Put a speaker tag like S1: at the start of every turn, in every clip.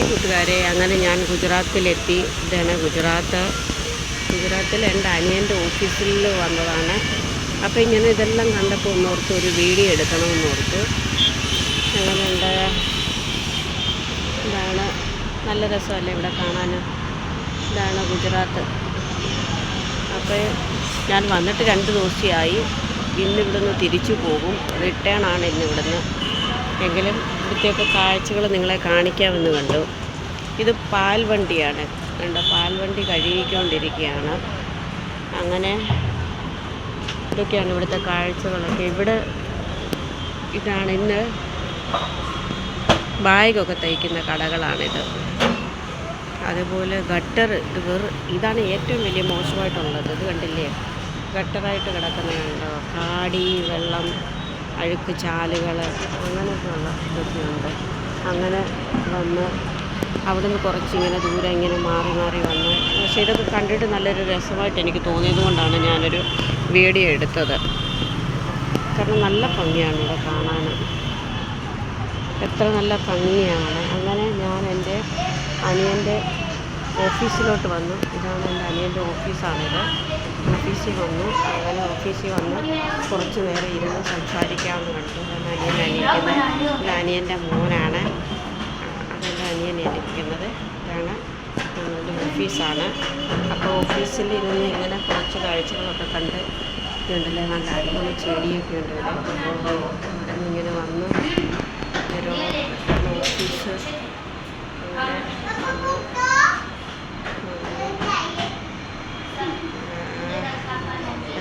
S1: Hi കൂട്ടുകാരെ. അങ്ങനെ ഞാൻ ഗുജറാത്തിലെത്തി. ഇതാണ് ഗുജറാത്ത്. ഗുജറാത്തിൽ എന്റെ അനിയന്റെ ഓഫീസിൽ വന്നതാണ്. അപ്പോൾ ഇങ്ങനെ ഇതെല്ലാം കണ്ടപ്പോൾ ഒന്നോർത്ത് ഒരു വീഡിയോ എടുക്കണമെന്ന് ഓർത്തു എങ്ങനെയുണ്ട് ഇതാണ് നല്ല രസമല്ലേ ഇവിടെ കാണാൻ. ഇതാണ് ഗുജറാത്ത്. അപ്പോൾ ഞാൻ വന്നിട്ട് രണ്ട് ദിവസമായി. ഇന്ന് ഇവിടുന്ന് തിരിച്ചു പോകും. റിട്ടേൺ ആണ് ഇന്ന് എങ്കിലും ഇവിടുത്തെയൊക്കെ കാഴ്ചകൾ നിങ്ങളെ കാണിക്കാമെന്ന് കണ്ടു. ഇത് പാൽ വണ്ടിയാണ്. കണ്ടോ പാൽ വണ്ടി കഴുകിക്കൊണ്ടിരിക്കുകയാണ്. അങ്ങനെ ഇതൊക്കെയാണ് ഇവിടുത്തെ കാഴ്ചകളൊക്കെ. ഇവിടെ ഇതാണ് ഇന്ന് ബാഗൊക്കെ തയ്ക്കുന്ന കടകളാണിത്. അതുപോലെ ഗട്ടർ ഇത് വെറു ഇതാണ് ഏറ്റവും വലിയ മോശമായിട്ടുള്ളത്. ഇത് കണ്ടില്ലേ? ഗട്ടറായിട്ട് കിടക്കുന്ന കണ്ടോ? കാടി വെള്ളം അഴുക്ക് ചാലുകൾ അങ്ങനെയൊക്കെയുള്ള ഇതൊക്കെയുണ്ട് അങ്ങനെ വന്ന് നിന്ന് കുറച്ചിങ്ങനെ ദൂരെ ഇങ്ങനെ മാറി മാറി വന്ന്. പക്ഷേ ഇതൊക്കെ കണ്ടിട്ട് നല്ലൊരു രസമായിട്ട് എനിക്ക് തോന്നിയത് കൊണ്ടാണ് ഞാനൊരു വീഡിയോ എടുത്തത്. കാരണം നല്ല ഭംഗിയാണ് ഇവിടെ കാണാൻ. എത്ര നല്ല ഭംഗിയാണ്. അങ്ങനെ ഞാൻ എന്റെ അനിയന്റെ ഓഫീസിലോട്ട് വന്നു. ഇതാണ് എന്റെ അനിയന്റെ ഓഫീസാണിത്. ഓഫീസിൽ വന്നു. അങ്ങനെ ഓഫീസിൽ വന്ന് കുറച്ച് നേരം ഇരുന്ന് സംസാരിക്കാമെന്ന് കണ്ടു. ഞാൻ അനിയൻ അനിയിക്കുന്നത് എന്റെ അനിയന്റെ മോനാണ്. അതെന്റെ അനിയൻ ഇരിക്കുന്നത്. ഇതാണ് ഞങ്ങളുടെ ഓഫീസാണ്. അപ്പോൾ ഓഫീസിൽ ഇരുന്ന് ഇങ്ങനെ കുറച്ച് കാഴ്ചകളൊക്കെ കണ്ട് ഇതുണ്ടല്ലേ? നല്ല അടിപൊളി ചെടിയൊക്കെ ഉണ്ട് ഇവിടെ ഇവിടെ നിന്ന് ഇങ്ങനെ വന്ന് ഒരു ഓഫീസ് അങ്ങനെ വന്നു.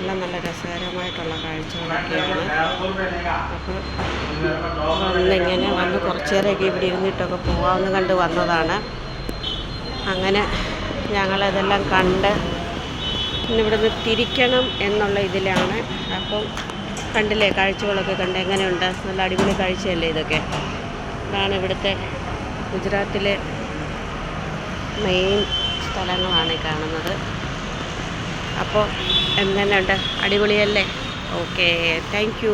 S1: എല്ലാം നല്ല രസകരമായിട്ടുള്ള കാഴ്ചകളൊക്കെയാണ്. അപ്പോൾ വന്നിങ്ങനെ വന്ന് കുറച്ചു നേരമൊക്കെ ഇവിടെ ഇരുന്നിട്ടൊക്കെ പോകാമെന്ന് കണ്ട് വന്നതാണ്. അങ്ങനെ ഞങ്ങളതെല്ലാം കണ്ട് ഇന്നിവിടുന്ന് തിരിക്കണം എന്നുള്ള ഇതിലാണ്. അപ്പം കണ്ടില്ലേ കാഴ്ചകളൊക്കെ കണ്ട് എങ്ങനെയുണ്ട്? നല്ല അടിപൊളി കാഴ്ചയല്ലേ ഇതൊക്കെ? ഇതാണ് ഇവിടുത്തെ ഗുജറാത്തിലെ മെയിൻ സ്ഥലങ്ങളാണ് കാണുന്നത്. അപ്പോൾ എങ്ങനെയുണ്ട്? അടിപൊളിയല്ലേ? Okay thank